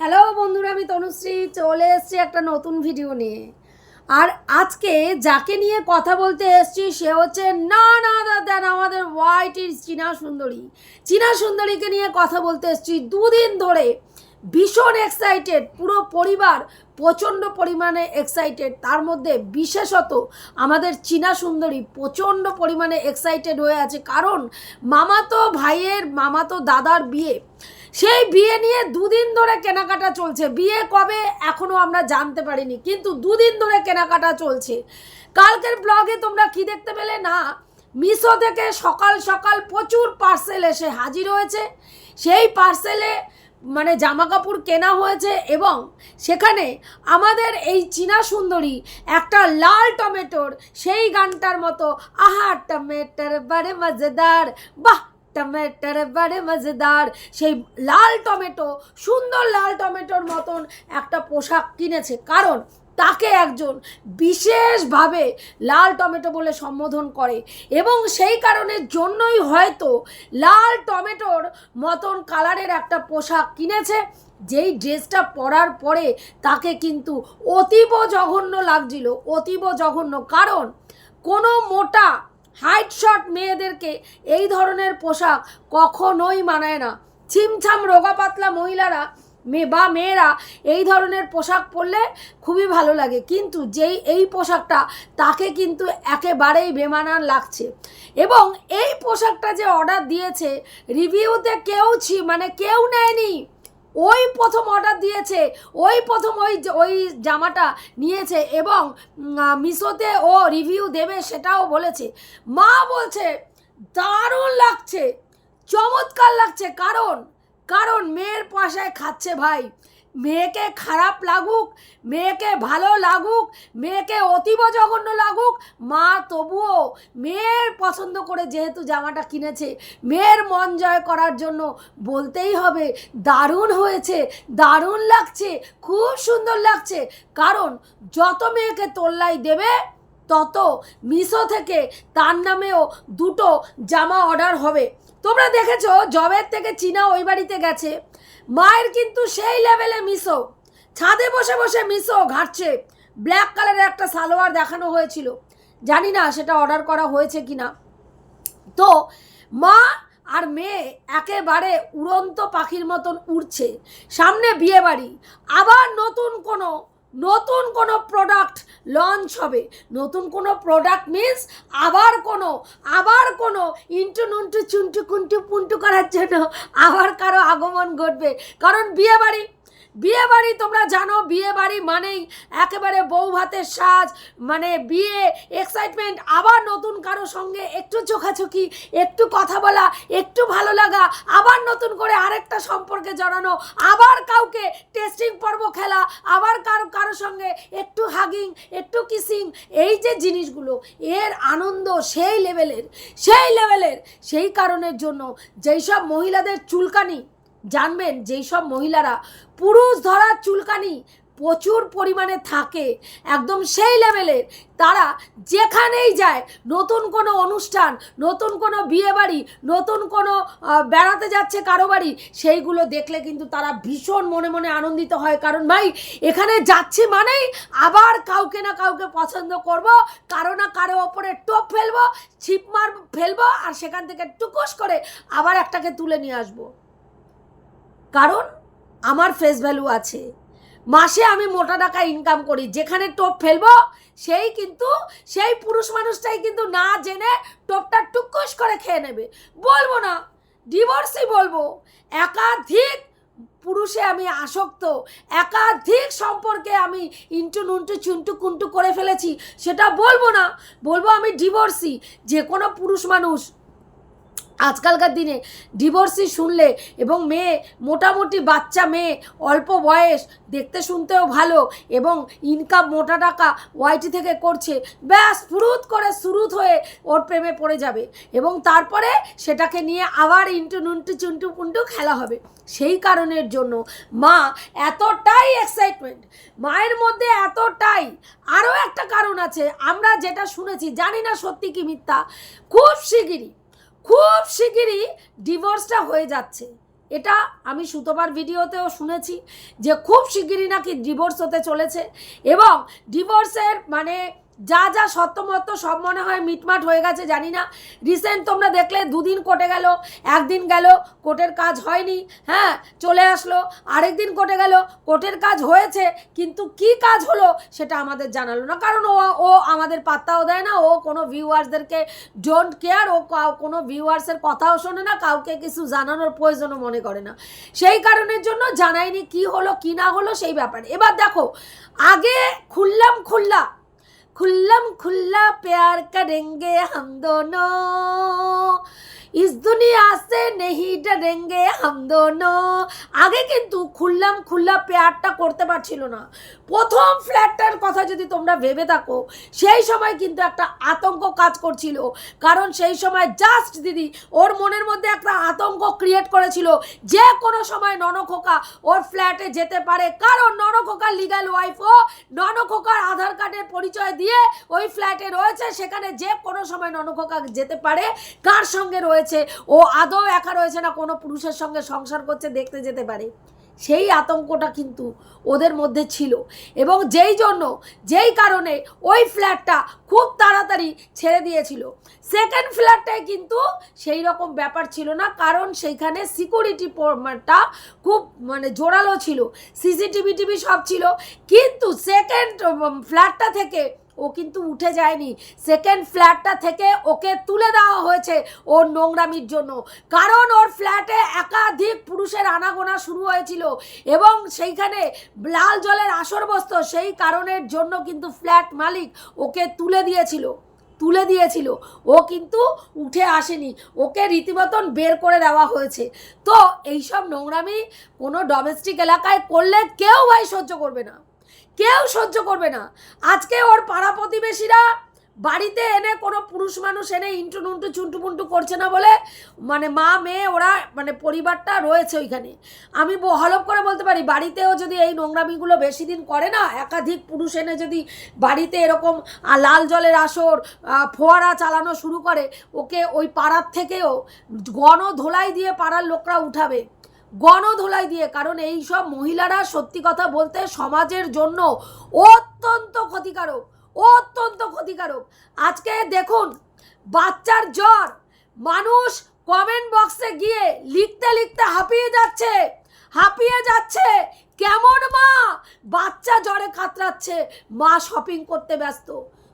Hello বন্ধুরা, আমি তনুশ্রী, চলে এসেছি একটা নতুন ভিডিও নিয়ে। আর আজকে যাকে নিয়ে কথা বলতে এসেছি, সে হচ্ছে না না দেন আমাদের হোয়াইটির চীনা সুন্দরী। চীনা সুন্দরীকে নিয়ে কথা বলতে এসেছি দুদিন ধরে। ভীষণ এক্সাইটেড পুরো পরিবার প্রচণ্ড পরিমাণে এক্সাইটেড তার মধ্যে বিশেষত আমাদের চীনা সুন্দরী প্রচণ্ড পরিমাণে এক্সাইটেড হয়ে আছে। কারণ মামাতো ভাইয়ের, মামাতো দাদার বিয়ে। সেই বিয়ে নিয়ে দুদিন ধরে কেনাকাটা চলছে। বিয়ে কবে এখনও আমরা জানতে পারিনি, কিন্তু দুদিন ধরে কেনাকাটা চলছে। কালকের ব্লগে তোমরা কি দেখতে পেলে? না, মিশো থেকে সকাল সকাল প্রচুর পার্সেল এসে হাজির হয়েছে। সেই পার্সেলে মানে জামা কাপড় কেনা হয়েছে এবং সেখানে আমাদের এই চীনা সুন্দরী একটা লাল টমেটোর সেই গানটার মতো, আহা, টমেটোর বারে মজেদার, বাহ টমেটোর বাড়ে মজেদার। সেই লাল টমেটো, সুন্দর লাল টমেটোর মতন একটা পোশাক কিনেছে। কারণ তাকে একজন বিশেষভাবে লাল টমেটো বলে সম্বোধন করে। এবং সেই কারণের জন্যই হয়তো লাল টমেটোর মতন কালারের একটা পোশাক কিনেছে। যেই ড্রেসটা পরার পরে তাকে কিন্তু অতীব জঘন্য লাগছিল, অতীব জঘন্য। কারণ কোনো মোটা হাইট শট মেয়েদেরকে এই ধরনের পোশাক কখনোই মানায় না। ছিমছাম রোগা পাতলা মহিলারা মেয়ে বা মেয়েরা এই ধরনের পোশাক পরলে খুবই ভালো লাগে। কিন্তু যেই এই পোশাকটা তাকে কিন্তু একেবারেই বেমানান লাগছে। এবং এই পোশাকটা যে অর্ডার দিয়েছে, রিভিউতে কেউ ছি মানে কেউ নেয়নি। ওই প্রথম অর্ডার দিয়েছে, ওই প্রথম ওই ওই জামাটা নিয়েছে এবং মিশোতে ও রিভিউ দেবে সেটাও বলেছে। মা বলছে, দারুণ লাগছে, চমৎকার লাগছে, কারণ কারণ মেয়ের পয়সায় খাচ্ছে ভাই। মেয়েকে খারাপ লাগুক, মেয়েকে ভালো লাগুক, মেয়েকে অতীব জঘন্য লাগুক, মা তবুও মেয়ের পছন্দ করে যেহেতু জামাটা কিনেছে, মেয়ের মন জয় করার জন্য বলতেই হবে, দারুণ হয়েছে, দারুণ লাগছে, খুব সুন্দর লাগছে। কারণ যত মেয়েকে তোল্লাই দেবে, তত মিশো থেকে তার নামেও দুটো জামা অর্ডার হবে। তোমরা দেখেছ, জবের থেকে চীনা ওই বাড়িতে গেছে। মায়ের কিন্তু সেই লেভেলে মিশো। ছাদে বসে বসে মিশো ঘাটছে। ব্ল্যাক কালারের একটা সালোয়ার দেখানো হয়েছিল। জানি না সেটা অর্ডার করা হয়েছে কি না তো মা আর মেয়ে একেবারে উড়ন্ত পাখির মতন উড়ছে। সামনে বিয়ে বাড়ি আবার নতুন কোনো নতুন কোনো প্রোডাক্ট লঞ্চ হবে। নতুন কোনো প্রোডাক্ট মিন্স আবার কোনো আবার কোনো ইন্টু নুন্টু চুন্টু কুন্টু পুন্টু করার জন্য আবার কারও আগমন ঘটবে। কারণ বিয়ে বাড়ি বিয়ে বাড়ি তোমরা জানো বিয়ে বাড়ি মানেই একেবারে বউ ভাতের সাজ মানে বিয়ে এক্সাইটমেন্ট আবার নতুন কারও সঙ্গে একটু চোখাচোখি, একটু কথা বলা, একটু ভালো লাগা, আবার নতুন করে আরেকটা সম্পর্কে জড়ানো, আবার কাউকে টেস্টিং পর্ব খেলা, আবার কারও কারও সঙ্গে একটু হাগিং একটু কিসিং এই যে জিনিসগুলো, এর আনন্দ সেই লেভেলের সেই লেভেলের সেই কারণের জন্য যেই সব মহিলাদের চুলকানি, জানবেন, যেই সব মহিলারা পুরুষ ধরার চুলকানি প্রচুর পরিমাণে থাকে। একদম সেই লেভেলের তারা যেখানেই যায়, নতুন কোনো অনুষ্ঠান, নতুন কোনো বিয়ে বাড়ি নতুন কোনো বেড়াতে যাচ্ছে কারও বাড়ি, সেইগুলো দেখলে কিন্তু তারা ভীষণ মনে মনে আনন্দিত হয়। কারণ ভাই, এখানে যাচ্ছি মানেই আবার কাউকে না কাউকে পছন্দ করব, কারও না কারও ওপরে টোপ ফেলব, ছিপ মার, ফেলব, আর সেখান থেকে টুকুস করে আবার একটাকে তুলে নিয়ে আসব। কারণ আমার ফেস ভ্যালু আছে। মাসে আমি মোটা টাকা ইনকাম করি, যেখানে টোপ ফেলব, সেই কিন্তু, সেই পুরুষ মানুষটাই কিন্তু না জেনে টোপটা টুকুস করে খেয়ে নেবে। বলব না ডিভোর্সই বলব, একাধিক পুরুষে আমি আসক্ত, একাধিক সম্পর্কে আমি ইন্টু নুন্টু চুন্টু কুন্টু করে ফেলেছি, সেটা বলব না। বলব আমি ডিভোর্সি যে কোনো পুরুষ মানুষ আজকালকার দিনে ডিভোর্সি শুনলে এবং মেয়ে, মোটামুটি বাচ্চা মেয়ে, অল্প বয়স, দেখতে শুনতেও ভালো এবং ইনকাম মোটা টাকা ওয়াইটি থেকে করছে, ব্যাস ফুরুত করে সুরুত হয়ে ওর প্রেমে পড়ে যাবে এবং তারপরে সেটাকে নিয়ে আবার ইন্টু নুন্টু চুন্টু পুন্টু খেলা হবে। সেই কারণের জন্য মা এতটাই এক্সাইটমেন্ট মায়ের মধ্যে এতটাই আরও একটা কারণ আছে, আমরা যেটা শুনেছি, জানি না সত্যি কি মিথ্যা, খুব শিগগিরই খুব শিগগিরই ডিভোর্সটা হয়ে যাচ্ছে। এটা আমি সুতোবার ভিডিওতেও শুনেছি যে খুব শিগগিরই নাকি ডিভোর্স হতে চলেছে এবং ডিভোর্সের মানে যা যা সত্যমত্য সব মনে হয় মিটমাট হয়ে গেছে, জানি না। রিসেন্ট তোমরা দেখলে, দুদিন কোটে গেল, একদিন গেল কোর্টের কাজ হয়নি হ্যাঁ চলে আসলো আরেক দিন কোটে গেল কোর্টের কাজ হয়েছে, কিন্তু কি কাজ হলো সেটা আমাদের জানালো না, কারণ ও ও আমাদের পাত্তাও দেয় না, ও কোনো ভিউয়ার্সদেরকে ডোন্ট কেয়ার ও কোনো ভিউয়ার্সের কথাও শোনে না, কাউকে কিছু জানানোর প্রয়োজনও মনে করে না। সেই কারণের জন্য জানায়নি কি হলো, কি না হলো, সেই ব্যাপারে। এবার দেখো, আগে খুললাম খুল্লা खुल्लम खुल्ला प्यार करेंगे हम दोनों। ইস দুনিয়া সে নেহি ডরেঙ্গে হাম আগে কিন্তু খুললাম খুল্লা পেয়ারটা করতে পারছিল না। প্রথম ফ্ল্যাটটার কথা যদি তোমরা ভেবে থাকো, সেই সময় কিন্তু একটা আতঙ্ক কাজ করছিল। কারণ সেই সময় জাস্ট দিদি, ওর মনের মধ্যে একটা আতঙ্ক ক্রিয়েট করেছিল। যে কোনো সময় ননখোকা ওর ফ্ল্যাটে যেতে পারে। কারণ ননখোকার লিগাল ওয়াইফও ননখোকার আধার কার্ডের পরিচয় দিয়ে ওই ফ্ল্যাটে রয়েছে। সেখানে যে কোনো সময় ননখোকা যেতে পারে। কার সঙ্গে রয়েছে ও আদৌ একা রয়েছে না, কোনো পুরুষের সঙ্গে সংসার করছে, দেখতে যেতে পারে। সেই আতঙ্কটা কিন্তু ওদের মধ্যে ছিল। এবং যেই জন্য, যেই কারণে ওই ফ্ল্যাটটা খুব তাড়াতাড়ি ছেড়ে দিয়েছিল। সেকেন্ড ফ্ল্যাটটায় কিন্তু সেই রকম ব্যাপার ছিল না, কারণ সেইখানে সিকিউরিটিটা খুব মানে জোরালো ছিল। সিসিটিভি টিভি সব ছিল। কিন্তু সেকেন্ড ফ্ল্যাটটা থেকে ও কিন্তু উঠে যায়নি। সেকেন্ড ফ্ল্যাটটা থেকে ওকে তুলে দেওয়া হয়েছে ওর নোংরামির জন্য। কারণ ওর ফ্ল্যাটে একাধিক পুরুষের আনাগোনা শুরু হয়েছিল এবং সেইখানে লাল জলের আসর বসত সেই কারণের জন্য কিন্তু ফ্ল্যাট মালিক ওকে তুলে দিয়েছিল। তুলে দিয়েছিল। ও কিন্তু উঠে আসেনি। ওকে রীতিমতন বের করে দেওয়া হয়েছে। তো এইসব নোংরামি কোনো ডোমেস্টিক এলাকায় করলে কেউ ভাই সহ্য করবে না। কেউ সহ্য করবে না। আজকে ওর পাড়া প্রতিবেশীরা বাড়িতে এনে কোনো পুরুষ মানুষ এনে ইন্টু নুন্টু চুন্টু পুন্টু করছে না বলে মানে মা, মেয়ে, ওরা মানে পরিবারটা রয়েছে ওইখানে। আমি হলপ করে বলতে পারি, বাড়িতেও যদি এই নোংরামিগুলো বেশি দিন করে না, একাধিক পুরুষ এনে যদি বাড়িতে এরকম লাল জলের আসর ফোয়ারা চালানো শুরু করে, ওকে ওই পাড়ার থেকেও গণ ধোলাই দিয়ে পাড়ার লোকরা উঠাবে। গণধোলাই দিয়ে, কারণ এই সব মহিলারা সত্যি কথা বলতে সমাজের জন্য অত্যন্ত ক্ষতিকারক অত্যন্ত ক্ষতিকারক। আজকে দেখুন, বাচ্চার জ্বর, মানুষ কমেন্ট বক্সে গিয়ে লিখতে লিখতে হাঁপিয়ে যাচ্ছে হাঁপিয়ে যাচ্ছে। কেমন মা? বাচ্চা জ্বরে কাতরাচ্ছে, মা শপিং করতে ব্যস্ত।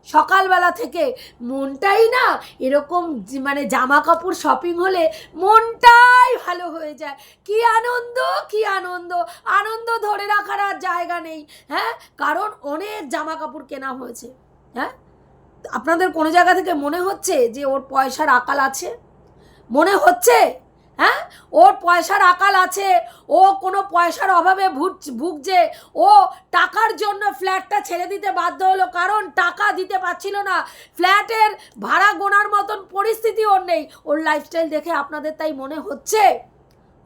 সকালবেলা থেকে মনটাই না এরকম মানে জামা কাপড় শপিং হলে মনটাই ভালো হয়ে যায়। কি আনন্দ কি আনন্দ। আনন্দ ধরে রাখার আর জায়গা নেই হ্যাঁ? কারণ অনেক জামা কাপড় কেনা হয়েছে হ্যাঁ? আপনাদের কোনো জায়গা থেকে মনে হচ্ছে যে ওর পয়সার আকাল আছে? মনে হচ্ছে? হ্যাঁ? ওর পয়সার আকাল আছে। ও কোনো পয়সার অভাবে ভুগ- ভুগছে। ও টাকার জন্য ফ্ল্যাটটা ছেড়ে দিতে বাধ্য হলো, কারণ টাকা দিতে পারছিল না। ফ্ল্যাটের ভাড়া গোনার মতন পরিস্থিতি ওর নেই। ওর লাইফস্টাইল দেখে আপনাদের তাই মনে হচ্ছে?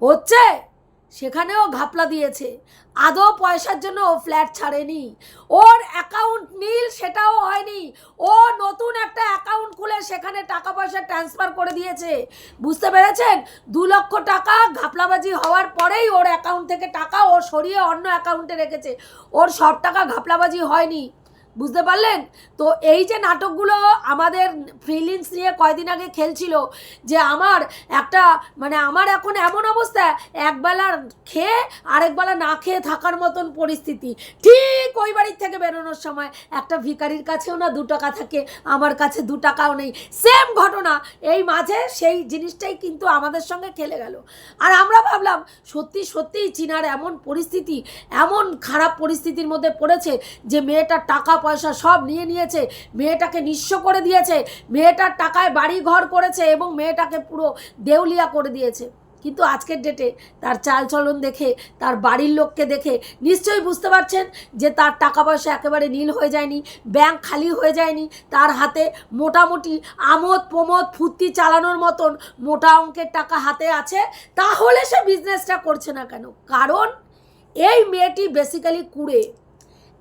হচ্ছে? সেখানেও ঘাপলা দিয়েছে। আদৌ পয়সার জন্য ও ফ্ল্যাট ছাড়েনি। ওর অ্যাকাউন্ট নীল, সেটাও হয়নি। ও নতুন একটা অ্যাকাউন্ট খুলে সেখানে টাকা পয়সা ট্রান্সফার করে দিয়েছে। বুঝতে পেরেছেন? দু লক্ষ টাকা ঘাপলাবাজি হওয়ার পরেই ওর অ্যাকাউন্ট থেকে টাকা ও সরিয়ে অন্য অ্যাকাউন্টে রেখেছে। ওর সব টাকা ঘাপলাবাজি হয়নি। বুঝতে পারলেন? তো এই যে নাটকগুলো আমাদের ফিলিংস নিয়ে কয়দিন আগে খেলছিল, যে আমার একটা মানে আমার এখন এমন অবস্থা একবেলা খেয়ে আরেকবেলা না খেয়ে থাকার মতন পরিস্থিতি। ঠিক ওই বাড়ির থেকে বেরোনোর সময় একটা ভিখারির কাছেও না দু টাকা থাকে, আমার কাছে দু টাকাও নেই। সেম ঘটনা, এই মাঝে সেই জিনিসটাই কিন্তু আমাদের সঙ্গে খেলে গেল। আর আমরা ভাবলাম, সত্যি সত্যিই চীনার এমন পরিস্থিতি, এমন খারাপ পরিস্থিতির মধ্যে পড়েছে যে মেয়েটার টাকা পয়সা সব নিয়ে নিয়েছে, মেয়েটাকে নিঃস্ব করে দিয়েছে, মেয়েটার টাকায় বাড়ি ঘর করেছে এবং মেয়েটাকে পুরো দেউলিয়া করে দিয়েছে। কিন্তু আজকের ডেটে তার চালচলন দেখে, তার বাড়ির লোককে দেখে নিশ্চয়ই বুঝতে পারছেন যে তার টাকা পয়সা একেবারে নীল হয়ে যায়নি ব্যাংক খালি হয়ে যায়নি, তার হাতে মোটামুটি আমোদ প্রমোদ ফুর্তি চালানোর মতন মোটা অঙ্কের টাকা হাতে আছে, তাহলে সে বিজনেসটা করছে না কেন? কারণ এই মেয়েটি বেসিক্যালি কুড়ে।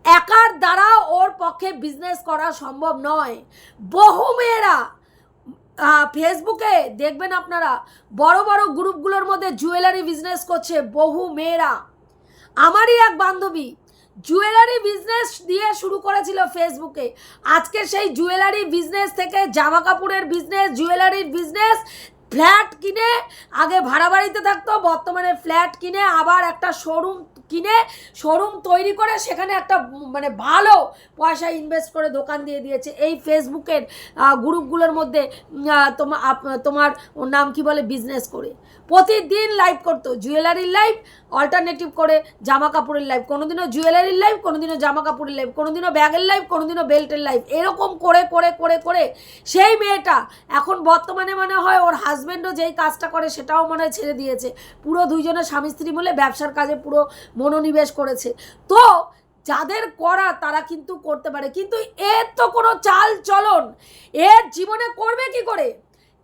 একার দ্বারা ওর পক্ষে বিজনেস করা সম্ভব নয়। বহু মেয়েরা ফেসবুকে দেখবেন আপনারা, বড় বড় গ্রুপগুলোর মধ্যে জুয়েলারি বিজনেস করছে বহু মেয়েরা। আমারই এক বান্ধবী জুয়েলারি বিজনেস দিয়ে শুরু করেছিল ফেসবুকে আজকে সেই জুয়েলারি বিজনেস থেকে জামা কাপড়ের বিজনেস জুয়েলারির বিজনেস ফ্ল্যাট কিনে আগে ভাড়া বাড়িতে থাকতো, বর্তমানে ফ্ল্যাট কিনে আবার একটা শোরুম কিনে শোরুম তৈরি করে সেখানে একটা মানে ভালো পয়সা ইনভেস্ট করে দোকান দিয়ে দিয়েছে। এই ফেসবুকের গ্রুপগুলোর মধ্যে তোমার তোমার নাম কি বলে? বিজনেস করে। প্রতিদিন লাইভ করতো। জুয়েলারির লাইভ অল্টারনেটিভ করে জামা কাপড়ের লাইভ কোনোদিনও জুয়েলারির লাইভ কোনোদিনও জামা কাপড়ের লাইভ কোনোদিনও ব্যাগের লাইভ কোনোদিনও বেল্টের লাইভ এরকম করে করে করে করে সেই মেয়েটা এখন বর্তমানে মনে হয় ওর হাজব্যান্ডও যেই কাজটা করে সেটাও মনে হয় ছেড়ে দিয়েছে। পুরো দুইজনে স্বামী স্ত্রী মিলে ব্যবসার কাজে পুরো মনোনিবেশ করেছে। তো যাদের করা তারা কিন্তু করতে পারে। কিন্তু এর তো কোনো চাল চলন এর জীবনে করবে কি করে?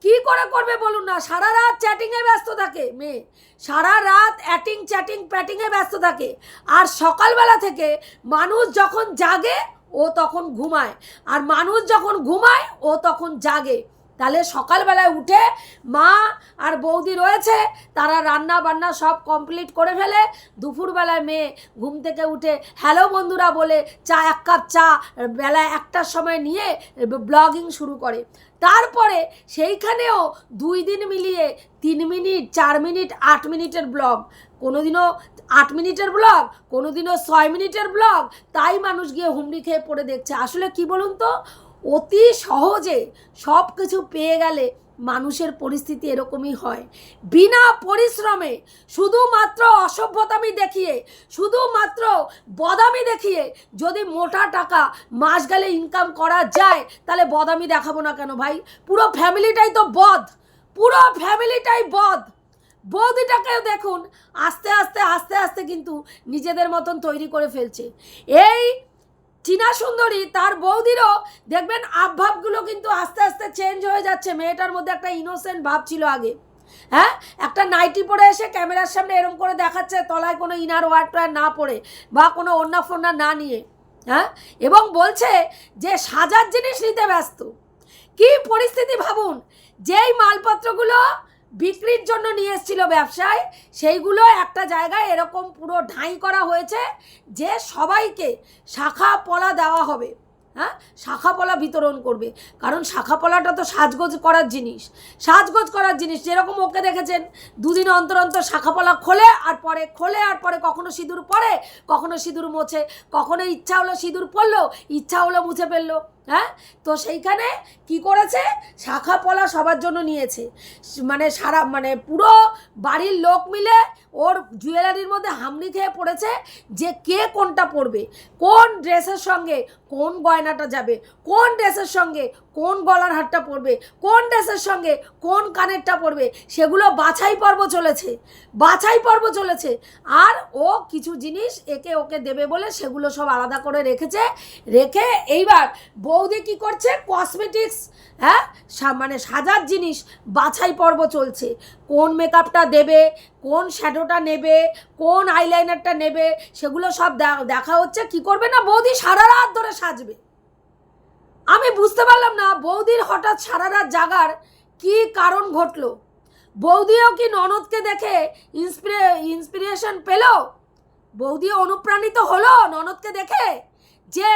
কি করে করবে বলুন না? সারা রাত চ্যাটিংয়ে ব্যস্ত থাকে মেয়ে। সারা রাত অ্যাটিং চ্যাটিং প্যাটিংয়ে ব্যস্ত থাকে। আর সকালবেলা থেকে মানুষ যখন জাগে, ও তখন ঘুমায়। আর মানুষ যখন ঘুমায়, ও তখন জাগে। তাহলে সকালবেলায় উঠে মা আর বৌদি রয়েছে, তারা রান্না বান্না সব কমপ্লিট করে ফেলে। দুপুরবেলায় মেয়ে ঘুম থেকে উঠে হ্যালো বন্ধুরা বলে চা, এক কাপ চা, বেলা একটার সময় নিয়ে ব্লগিং শুরু করে। তারপরে সেইখানেও দুই দিন মিলিয়ে তিন মিনিট, চার মিনিট, আট মিনিটের ব্লগ। কোনোদিনও আট মিনিটের ব্লগ, কোনোদিনও ছয় মিনিটের ব্লগ, তাই মানুষ গিয়ে হুমড়ি খেয়ে পড়ে দেখছে। আসলে কি বলুন তো? অতি সহজে সব কিছু পেয়ে গেলে মানুষের পরিস্থিতি এরকমই হয়। বিনা পরিশ্রমে শুধুমাত্র অসভ্যতামি দেখিয়ে, শুধুমাত্র বদামি দেখিয়ে যদি মোটা টাকা মাস গেলে ইনকাম করা যায়, তাহলে বদামি দেখাবো না কেন ভাই? পুরো ফ্যামিলিটাই তো বদ। পুরো ফ্যামিলিটাই বদ। বৌদিটাকেও দেখুন, আস্তে আস্তে আস্তে আস্তে কিন্তু নিজেদের মতন তৈরি করে ফেলছে। এই চীনা সুন্দরী, তার বৌদিরও দেখবেন আবভাবগুলো কিন্তু আস্তে আস্তে চেঞ্জ হয়ে যাচ্ছে। মেয়েটার মধ্যে একটা ইনোসেন্ট ভাব ছিল আগে। হ্যাঁ? একটা নাইটি পরে এসে ক্যামেরার সামনে এরম করে দেখাচ্ছে, তলায় কোনো ইনার ওয়ার না পরে বা কোনো অন্য ফোনা না নিয়ে। হ্যাঁ? এবং বলছে যে সাজার জিনিস নিতে ব্যস্ত। কি পরিস্থিতি ভাবুন? যেই মালপত্রগুলো বিক্রির জন্য নিয়ে এসেছিল ব্যবসায়। সেইগুলো একটা জায়গায় এরকম পুরো ঢাই করা হয়েছে যে সবাইকে শাখা পলা দেওয়া হবে। হ্যাঁ? শাখা পলা বিতরণ করবে। কারণ শাখা পলাটা তো সাজগোজ করার জিনিস। সাজগোজ করার জিনিস, যেরকম ওকে দেখেছেন, দুদিন অন্তর অন্তর শাখা পলা খোলে আর পরে খোলে আর পরে কখনো সিঁদুর পরে, কখনো সিঁদুর মোছে, কখনো ইচ্ছা হলো সিঁদুর পরলো, ইচ্ছা হলো মুছে ফেলল। হ্যাঁ? তো সেইখানে কি করেছে? শাখা পলা সবার জন্য নিয়েছে। মানে সারা মানে পুরো বাড়ির লোক মিলে ওর জুয়েলারির মধ্যে হামলি খেয়ে পড়েছে যে কে কোনটা পরবে, কোন ড্রেসের সঙ্গে কোন গয়নাটা যাবে, কোন ড্রেসের সঙ্গে কোন গলার হারটা পরবে কোন ড্রেসের সঙ্গে কোন কানেরটা পরবে সেগুলো বাছাই পর্ব চলেছে, বাছাই পর্ব চলেছে। আর ও কিছু জিনিস একে ওকে দেবে বলে সেগুলো সব আলাদা করে রেখেছে। রেখে এইবার বৌদি কি করছে? কসমেটিক্স হ্যাঁ? মানে সাজার জিনিস বাছাই পর্ব চলছে। কোন মেকআপটা দেবে, কোন শ্যাডোটা নেবে, কোন আইলাইনারটা নেবে, সেগুলো সব দেখা হচ্ছে। কি করবে না? বৌদি সারা রাত ধরে সাজবে। আমি বুঝতে পারলাম না বৌদির হঠাৎ সারা রাত জাগার কি কারণ ঘটলো। বৌদিও কি ননদকে দেখে ইন্সপিরে ইন্সপিরেশন পেল? বৌদিও অনুপ্রাণিত হলো ননদকে দেখে? যে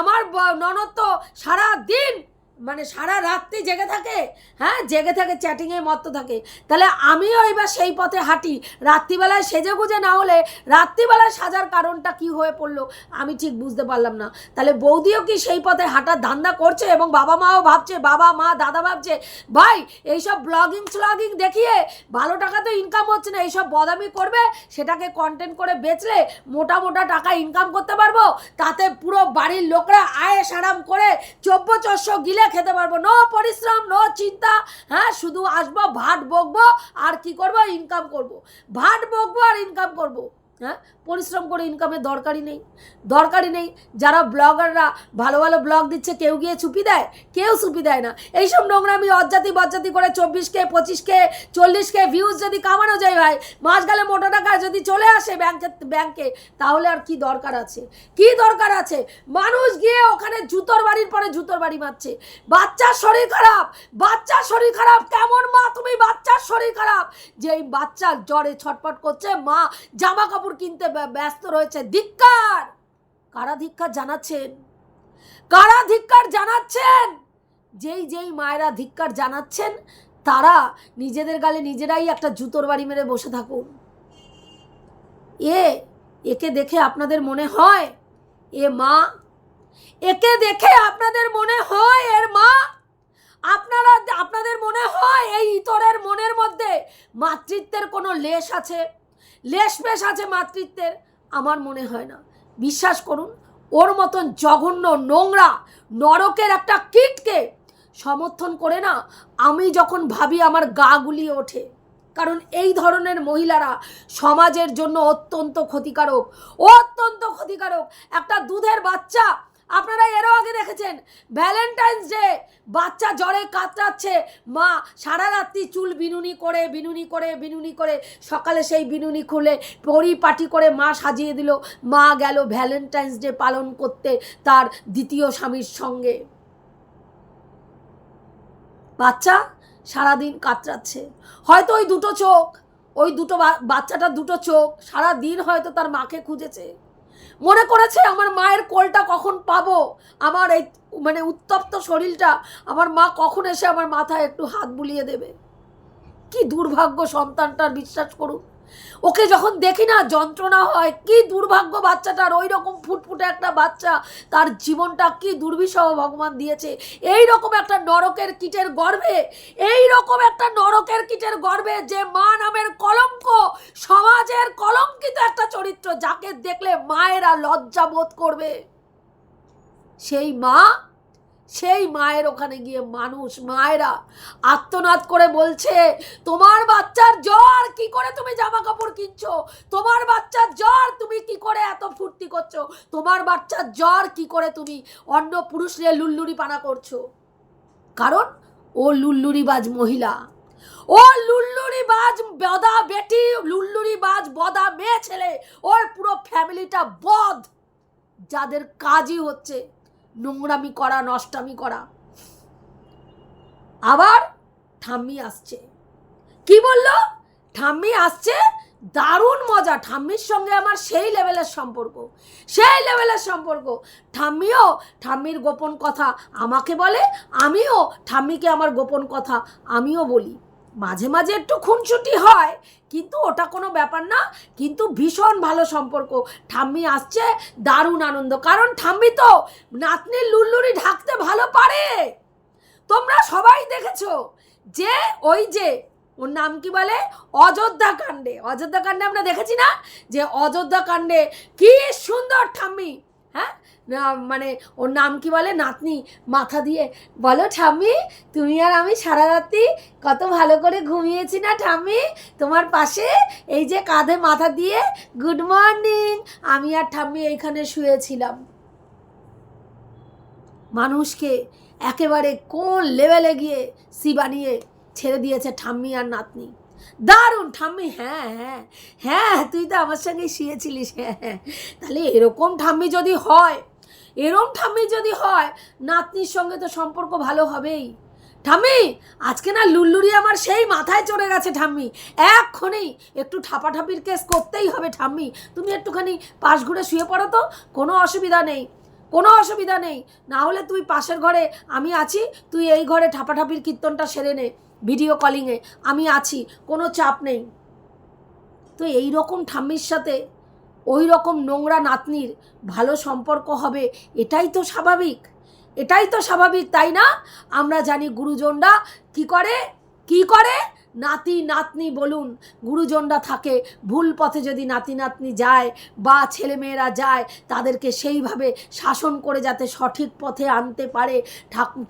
আমার ননদ তো সারা দিন মানে সারা রাত্রি জেগে থাকে? হ্যাঁ জেগে থাকে চ্যাটিংয়ে মত্ত থাকে। তাহলে আমিও এবার সেই পথে হাঁটি। রাত্রিবেলায় সেজে গুজে না হলে রাত্রিবেলায় সাজার কারণটা কি হয়ে পড়ল আমি ঠিক বুঝতে পারলাম না। তাহলে বৌদিও কি সেই পথে হাঁটার ধান্দা করছে এবং বাবা মাও ভাবছে, বাবা, মা, দাদা ভাবছে, ভাই, এইসব ব্লগিং স্লগিং দেখিয়ে ভালো টাকা তো ইনকাম হচ্ছে না, এইসব বদামি করবে? সেটাকে কন্টেন্ট করে বেচলে মোটা মোটা টাকা ইনকাম করতে পারব? তাতে পুরো বাড়ির লোকরা আয়ে সারাম করে চব্য চস্য গিলে খেতে পারব। নো পরিশ্রম, নো চিন্তা। হ্যাঁ শুধু আসব ভাট বকবো, আর কি করব? ইনকাম করব। ভাট বকবো আর ইনকাম করব। হ্যাঁ পরিশ্রম করে ইনকামের দরকারই নেই। দরকারই নেই। যারা ব্লগাররা ভালো ভালো ব্লগ দিচ্ছে, কেউ গিয়ে চুপি দেয়? কেউ চুপি দেয় না। এইসব নোংরামি, অজ্জাতি বজ্জাতি করে চব্বিশকে পঁচিশকে চল্লিশকে ভিউজ যদি কামানো যায় ভাই মাস গেলে মোটা টাকা যদি চলে আসে ব্যাংকে ব্যাংকে তাহলে আর কি দরকার আছে? কি দরকার আছে? মানুষ গিয়ে ওখানে জুতোর বাড়ির পরে জুতোর বাড়ি মারছে। বাচ্চার শরীর খারাপ। বাচ্চার শরীর খারাপ। কেমন মা তুমি? বাচ্চার শরীর খারাপ। যে এই বাচ্চা জ্বরে ছটফট করছে, মা জামা কাপড় কিনতে ব্যস্ত রয়েছে। ধিক্কার! কারা ধিক্কার জানাচ্ছেন? কারা ধিক্কার জানাচ্ছেন? যেই যেই মায়েরা ধিক্কার জানাচ্ছেন, তারা নিজেদের গালে নিজেরাই একটা জুতোর বাড়ি মেরে বসে থাকুন। এ, একে দেখে আপনাদের মনে হয় এ মা? একে দেখে আপনাদের মনে হয় এর মা? আপনারা, আপনাদের মনে হয় এই ইতরের মনের মধ্যে মাতৃত্বের কোনো লেশ আছে? লেশ পেশ আছে মাতৃত্বের, আমার মনে হয় না। বিশ্বাস করুন, ওর মতন জঘন্য নোংরা নরকের একটা কীটকে সমর্থন করে না আমি যখন ভাবি আমার গা গুলিয়ে ওঠে। কারণ এই ধরনের মহিলারা সমাজের জন্য অত্যন্ত ক্ষতিকারক অত্যন্ত ক্ষতিকারক। একটা দুধের বাচ্চা আপনারা এরও আগে দেখেছেন ভ্যালেন্টাইন্স ডে বাচ্চা জ্বরে কাতরাচ্ছে। মা সারা রাত্রি চুল বিনুনি করে বিনুনি করে বিনুনি করে, সকালে সেই বিনুনি খুলে পরিপাটি করে মা সাজিয়ে দিল। মা গেল ভ্যালেন্টাইন্স ডে পালন করতে তার দ্বিতীয় স্বামীর সঙ্গে। বাচ্চা সারাদিন কাতরাচ্ছে। হয়তো ওই দুটো চোখ, ওই দুটো বাচ্চাটার দুটো চোখ সারা দিন হয়তো তার মাকে খুঁজেছে। মনে করেছে আমার মায়ের কোলটা কখন পাবো? আমার এই মানে উত্তপ্ত শরীরটা, আমার মা কখন এসে আমার মাথায় একটু হাত বুলিয়ে দেবে? কি দুর্ভাগ্য সন্তানটার, বিশ্বাস করুন। ওকে যখন দেখি না, যন্ত্রণা হয়, কি দুর্ভাগ্য বাচ্চাটার ওই রকম ফুটফুটে একটা বাচ্চা, তার জীবনটা কি দুর্বিষহ ভগবান দিয়েছে। এই রকম একটা নরকের কিটের গর্ভে এই রকম একটা নরকের কিটের গর্ভে যে মা নামের কলঙ্ক, সমাজের কলঙ্কিত একটা চরিত্র, যাকে দেখলে মায়েরা লজ্জা বোধ করবে। সেই মা সেই মায়ের ওখানে গিয়ে মানুষ, মায়েরা আত্মনাদ করে বলছে, তোমার বাচ্চার জ্বর, কি করে তুমি জামা কাপড় কিনছো? তোমার বাচ্চার জ্বর, তুমি কি করে এত ফুর্তি করছ? তোমার বাচ্চার জ্বর, কি করে তুমি অন্য পুরুষ নিয়ে লুল্লুরি পানা করছ? কারণ ও লুল্লুরিবাজ মহিলা। ও লুল্লুরি বাজ বদা বেটি লুল্লুরি বাজ বদা মেয়ে ছেলে, ওর পুরো ফ্যামিলিটা বদ যাদের কাজই হচ্ছে নোংরামি করা, নষ্টামি করা। আবার ঠাম্মি আসছে। কি বলল? ঠাম্মি আসছে, দারুণ মজা। ঠাম্মির সঙ্গে আমার সেই লেভেলের সম্পর্ক। সেই লেভেলের সম্পর্ক। ঠাম্মিও ঠাম্মির গোপন কথা আমাকে বলে, আমিও ঠাম্মিকে আমার গোপন কথা আমিও বলি। মাঝে মাঝে একটু খুনসুটি হয়, কিন্তু ওটা কোনো ব্যাপার না, কিন্তু ভীষণ ভালো সম্পর্ক। ঠাম্মি আসছে, দারুণ আনন্দ, কারণ ঠাম্মি তো নাতনির লুল্লুরি ঢাকতে ভালো পারে। তোমরা সবাই দেখেছ যে ওই যে, ওর নাম কি বলে? অযোধ্যা কাণ্ডে। অযোধ্যা কাণ্ডে আমরা দেখেছি না যে অযোধ্যা কাণ্ডে কি সুন্দর ঠাম্মি। হ্যাঁ? মানে ওর নাম কি বলে? নাতনি। মাথা দিয়ে, বলো ঠাম্মি, তুমি আর আমি সারা রাত্রি কত ভালো করে ঘুমিয়েছি না ঠাম্মি? তোমার পাশে এই যে কাঁধে মাথা দিয়ে, গুড মর্নিং। আমি আর ঠাম্মি এইখানে শুয়েছিলাম। মানুষকে একেবারে কোন লেভেলে গিয়ে সি বানিয়ে ছেড়ে দিয়েছে ঠাম্মি আর নাতনি। দারুণ, ঠাম্মি হ্যাঁ হ্যাঁ হ্যাঁ তুই তো আমার সঙ্গে শুয়েছিলিস হ্যাঁ হ্যাঁ। তাহলে এরকম ঠাম্মি যদি হয়, এরম ঠাম্মি যদি হয়, নাতনির সঙ্গে তো সম্পর্ক ভালো হবেই। ঠাম্মি, আজকে না লুল্লুরি আমার সেই মাথায় চড়ে গেছে, ঠাম্মি। এক্ষণেই একটু ঠাপাঠাপির কেস করতেই হবে, ঠাম্মি। তুমি একটুখানি পাশ ঘুরে শুয়ে পড়ো তো, কোনো অসুবিধা নেই, কোনো অসুবিধা নেই। না হলে তুই পাশের ঘরে, আমি আছি, তুই এই ঘরে ঠাপাঠাপির কীর্তনটা সেরে নে। ভিডিও কলিংয়ে আমি আছি, কোনো চাপ নেই। তো এই রকম ঠাম্মির সাথে, ওই রকম নোংরা নাতনির ভালো সম্পর্ক হবে, এটাই তো স্বাভাবিক। এটাই তো স্বাভাবিক, তাই না? আমরা জানি গুরুজনরা কি করে কি করে? নাতি নাতনি বলুন, গুরুজনরা থাকে, ভুল পথে যদি নাতি নাতনি যায় বা ছেলেমেয়েরা যায়, তাদেরকে সেইভাবে শাসন করে যাতে সঠিক পথে আনতে পারে।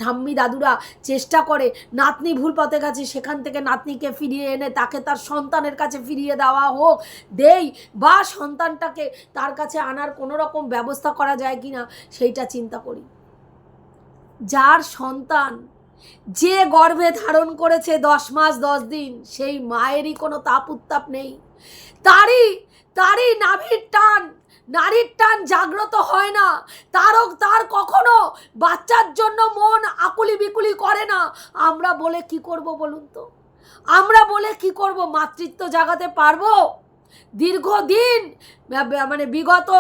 ঠাম্মি দাদুরা চেষ্টা করে, নাতনি ভুল পথে গেছে, সেখান থেকে নাতনিকে ফিরিয়ে এনে তাকে তার সন্তানের কাছে ফিরিয়ে দেওয়া হোক, দেই বা সন্তানটাকে তার কাছে আনার কোনো রকম ব্যবস্থা করা যায় কি না সেইটা চিন্তা করি। যার সন্তান যে গর্ভে ধারণ করেছে দশ মাস, দশ দিন, সেই মায়েরই কোনো তাপ উত্তাপ নেই। তারই তারই নাভির টান, নারীর টান জাগ্রত হয় না। তারও তার কখনো বাচ্চার জন্য মন আকুলি বিকুলি করে না। আমরা বলে কি করব বলুন তো? আমরা বলে কি করব? মাতৃত্ব জাগাতে পারব? দীর্ঘদিন মানে বিগত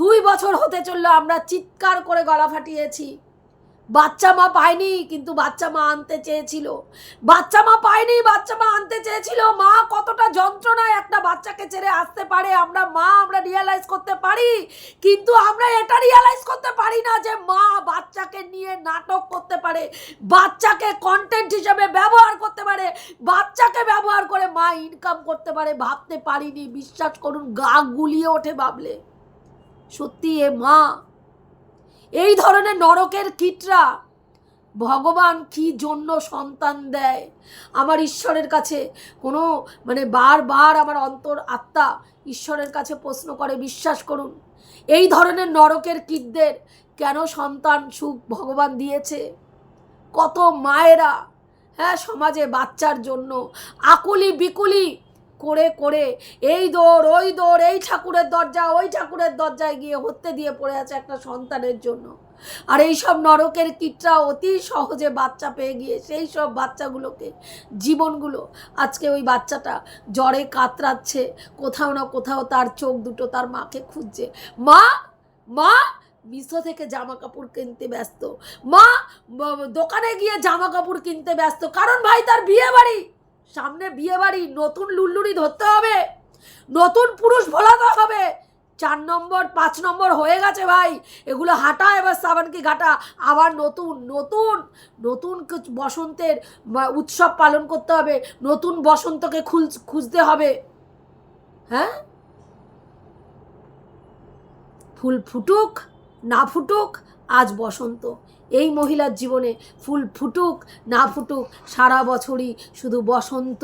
দুই বছর হতে চলল, আমরা চিৎকার করে গলা ফাটিয়েছি। বাচ্চা মা পায়নি, কিন্তু বাচ্চা মা আনতে চেয়েছিল। বাচ্চা মা পায়নি, বাচ্চা মা আনতে চেয়েছিল। মা কতটা যন্ত্রণায় একটা বাচ্চাকে ছেড়ে আসতে পারে, আমরা মা আমরা রিয়ালাইজ করতে পারি, কিন্তু আমরা এটা রিয়ালাইজ করতে পারি না যে মা বাচ্চাকে নিয়ে নাটক করতে পারে, বাচ্চাকে কন্টেন্ট হিসেবে ব্যবহার করতে পারে, বাচ্চাকে ব্যবহার করে মা ইনকাম করতে পারে, ভাবতে পারিনি, বিশ্বাস করুন, গা গুলিয়ে ওঠে ভাবলে। সত্যি এ মা এই ধরনের নরকের কীটরা ভগবান কি জন্য সন্তান দেয়? আমার ঈশ্বরের কাছে কোনো মানে বারবার আমার অন্তর আত্মা ঈশ্বরের কাছে প্রশ্ন করে, বিশ্বাস করুন। এই ধরনের নরকের কীটদের কেন সন্তান সুখ ভগবান দিয়েছে? কত মায়েরা হ্যাঁ সমাজে বাচ্চার জন্য আকুলি বিকুলি করে করে এই দৌড়, ওই দৌড়, এই ঠাকুরের দরজা, ওই ঠাকুরের দরজায় গিয়ে হত্যে দিয়ে পড়ে আছে একটা সন্তানের জন্য। আর এই সব নরকের কীটরা অতি সহজে বাচ্চা পেয়ে গিয়ে সেই সব বাচ্চাগুলোকে, জীবনগুলো আজকে ওই বাচ্চাটা জ্বরে কাতরাচ্ছে, কোথাও না কোথাও তার চোখ দুটো তার মাকে খুঁজছে। মা মা, মিশো থেকে জামা কাপড় কিনতে ব্যস্ত। মা দোকানে গিয়ে জামা কাপড় কিনতে ব্যস্ত। কারণ ভাই, তার বিয়ে বাড়ি সামনে বিয়ে বাড়ি, নতুন লুল্লুরি ধরতে হবে, নতুন পুরুষ ভোলাতে হবে। চার নম্বর, পাঁচ নম্বর হয়ে গেছে ভাই। এগুলো হাঁটা, এবার সাবানকে ঘাটা। আবার নতুন নতুন নতুন বসন্তের উৎসব পালন করতে হবে। নতুন বসন্তকে খুল, খুঁজতে হবে। হ্যাঁ? ফুল ফুটুক, না ফুটুক, আজ বসন্ত। এই মহিলার জীবনে ফুল ফুটুক, না ফুটুক, সারা বছরই শুধু বসন্ত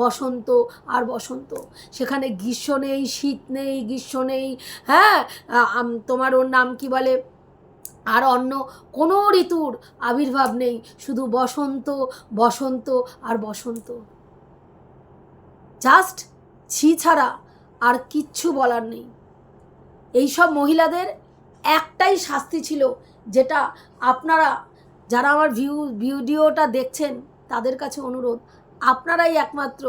বসন্ত আর বসন্ত। সেখানে গ্রীষ্ম নেই, শীত নেই, গ্রীষ্ম নেই হ্যাঁ? তোমার ওর নাম কি বলে? আর অন্য কোনো ঋতুর আবির্ভাব নেই, শুধু বসন্ত বসন্ত আর বসন্ত। জাস্ট ছি ছাড়া আর কিচ্ছু বলার নেই। এইসব মহিলাদের একটাই শাস্তি ছিল যেটা আপনারা যারা আমার ভিউ ভিডিওটা দেখছেন তাদের কাছে অনুরোধ আপনারাই একমাত্র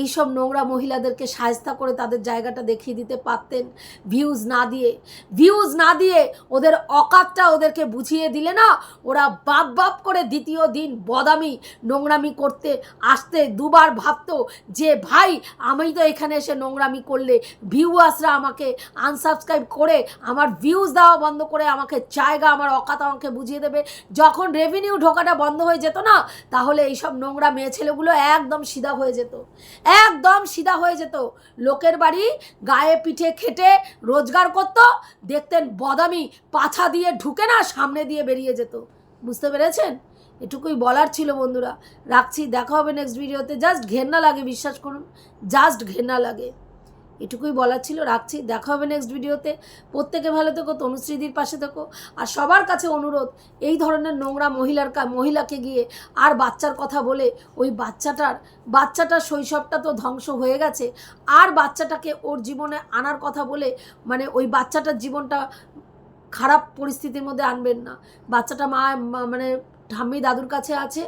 এইসব নোংরা মহিলাদেরকে সায়স্তা করে তাদের জায়গাটা দেখিয়ে দিতে পারতেন ভিউজ না দিয়ে। ভিউজ না দিয়ে ওদের অকাতটা ওদেরকে বুঝিয়ে দিলে না, ওরা বাপ বাপ করে দ্বিতীয় দিন বদামি, নোংরামি করতে, আসতে, দুবার ভাবতো যে, ভাই, আমি তো এখানে এসে নোংরামি করলে ভিউয়ার্সরা আমাকে আনসাবস্ক্রাইব করে, আমার ভিউজ দেওয়া বন্ধ করে আমাকে জায়গা, আমার অকাত আমাকে বুঝিয়ে দেবে। যখন রেভিনিউ ঢোকাটা বন্ধ হয়ে যেত না, তাহলে এইসব নোংরা মেয়ে ছেলেগুলো একদম সিধা হয়ে যেত। একদম সিধা হয়ে যেত। লোকের বাড়ি গায়ে পিঠে খেটে রোজগার করত, দেখতেন বদামি পাছা দিয়ে ঢুকে না সামনে দিয়ে বেরিয়ে যেত। বুঝতে পেরেছেন? এটুকুই বলার ছিল বন্ধুরা। রাখছি, দেখা হবে নেক্সট ভিডিওতে জাস্ট ঘেন্না লাগে, বিশ্বাস করুন। জাস্ট ঘেন্না লাগে। এটুকুই বলার ছিল, রাখছি। দেখা হবে নেক্সট ভিডিওতে প্রত্যেকে ভালো থেকো, তনুশ্রীদির পাশে থেকো। আর সবার কাছে অনুরোধ, এই ধরনের নোংরা মহিলার কা- মহিলাকে গিয়ে আর বাচ্চার কথা বলে ওই বাচ্চাটার বাচ্চাটার শৈশবটা তো ধ্বংস হয়ে গেছে। আর বাচ্চাটাকে ওর জীবনে আনার কথা বলে মানে ওই বাচ্চাটার জীবনটা খারাপ পরিস্থিতির মধ্যে আনবেন না। বাচ্চাটা মা- মানে ঠাম্মি দাদুর কাছে আছে,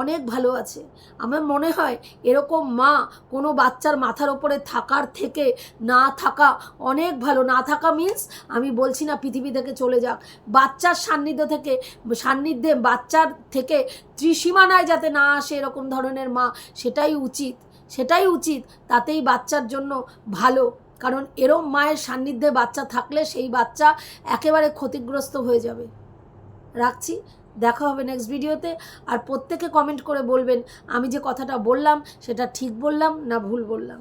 অনেক ভালো আছে। আমার মনে হয় এরকম মা কোনো বাচ্চার মাথার ওপরে থাকার থেকে না থাকা অনেক ভালো। না থাকা মিন্স আমি বলছি না পৃথিবী থেকে চলে যাক। বাচ্চার সান্নিধ্য থেকে, সান্নিধ্যে বাচ্চার থেকে ত্রিসীমানায় যাতে না আসে এরকম ধরনের মা, সেটাই উচিত। সেটাই উচিত তাতেই বাচ্চার জন্য ভালো। কারণ এরম মায়ের সান্নিধ্যে বাচ্চা থাকলে সেই বাচ্চা একেবারে ক্ষতিগ্রস্ত হয়ে যাবে। রাখছি? দেখা হবে নেক্সট ভিডিওতে আর প্রত্যেকে কমেন্ট করে বলবেন, আমি যে কথাটা বললাম, সেটা ঠিক বললাম না ভুল বললাম।